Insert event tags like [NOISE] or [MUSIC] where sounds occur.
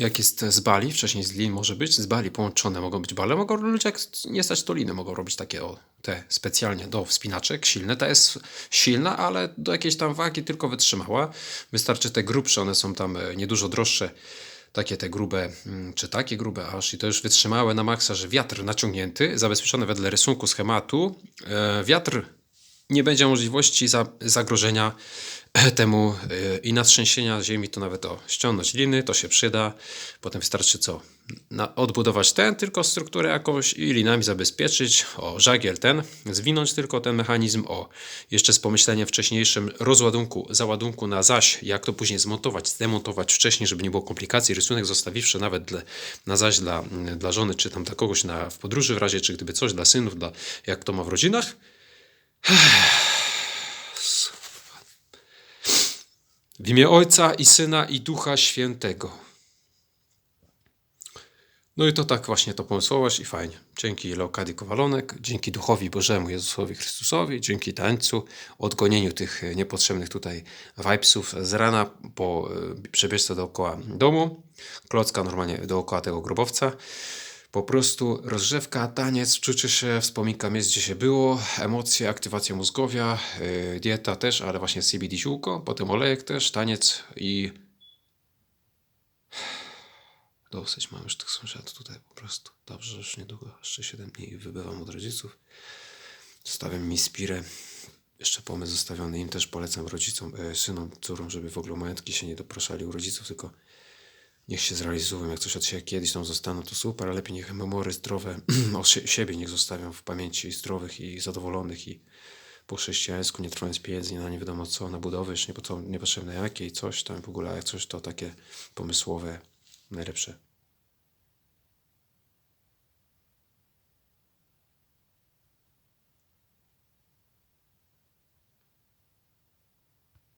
jak jest z Bali, wcześniej z Lin może być, z Bali połączone mogą być bale, mogą ludzie jak nie stać to liny, mogą robić takie o, te specjalnie do wspinaczek, silne. Ta jest silna, ale do jakiejś tam wagi tylko wytrzymała. Wystarczy te grubsze, one są tam e, niedużo droższe, takie te grube, mm, czy takie grube aż i to już wytrzymałe na maksa, że wiatr naciągnięty, zabezpieczony wedle rysunku schematu, e, wiatr nie będzie możliwości za, zagrożenia [CLEARS THROAT] temu y, i natrzęsienia ziemi, to nawet o ściągnąć liny, to się przyda. Potem wystarczy co? Na, odbudować ten, tylko strukturę jakąś i linami zabezpieczyć. O, żagiel ten, zwinąć tylko ten mechanizm. O, jeszcze z pomyśleniem wcześniejszym rozładunku, załadunku na zaś, jak to później zmontować, zdemontować wcześniej, żeby nie było komplikacji. Rysunek zostawiwszy nawet dla, na zaś dla, dla żony, czy tam dla kogoś na, w podróży w razie, czy gdyby coś, dla synów, dla, jak to ma w rodzinach. W imię Ojca i Syna i Ducha Świętego. No i to tak właśnie to pomysłować i fajnie. Dzięki Leokadii Kowalonek, dzięki Duchowi Bożemu Jezusowi Chrystusowi, dzięki tańcu, odgonieniu tych niepotrzebnych tutaj vibesów z rana po y, przebieżce dookoła domu, klocka normalnie dookoła tego grobowca. Po prostu rozgrzewka, taniec, czucie się, wspominka miejsc, gdzie się było, emocje, aktywacja mózgowia, yy, dieta też, ale właśnie CBD ziółko, potem olejek też, taniec i dosyć mam już tych sąsiadów tutaj po prostu. Dobrze, już niedługo, jeszcze 7 dni wybywam od rodziców. Zostawiam mi spirę. Jeszcze pomysł zostawiony im też polecam rodzicom, e, synom, córom, żeby w ogóle majątki się nie doproszali u rodziców, tylko niech się zrealizują. Jak coś od siebie kiedyś tam zostaną, to super, ale lepiej niech memory zdrowe [CLEARS THROAT] o sie- siebie niech zostawią w pamięci zdrowych i zadowolonych i po chrześcijańsku, nie trwając pieniędzy na nie wiadomo co, na budowy, już nie niepotrzebne jakie i coś tam w ogóle, jak coś to takie pomysłowe, najlepsze.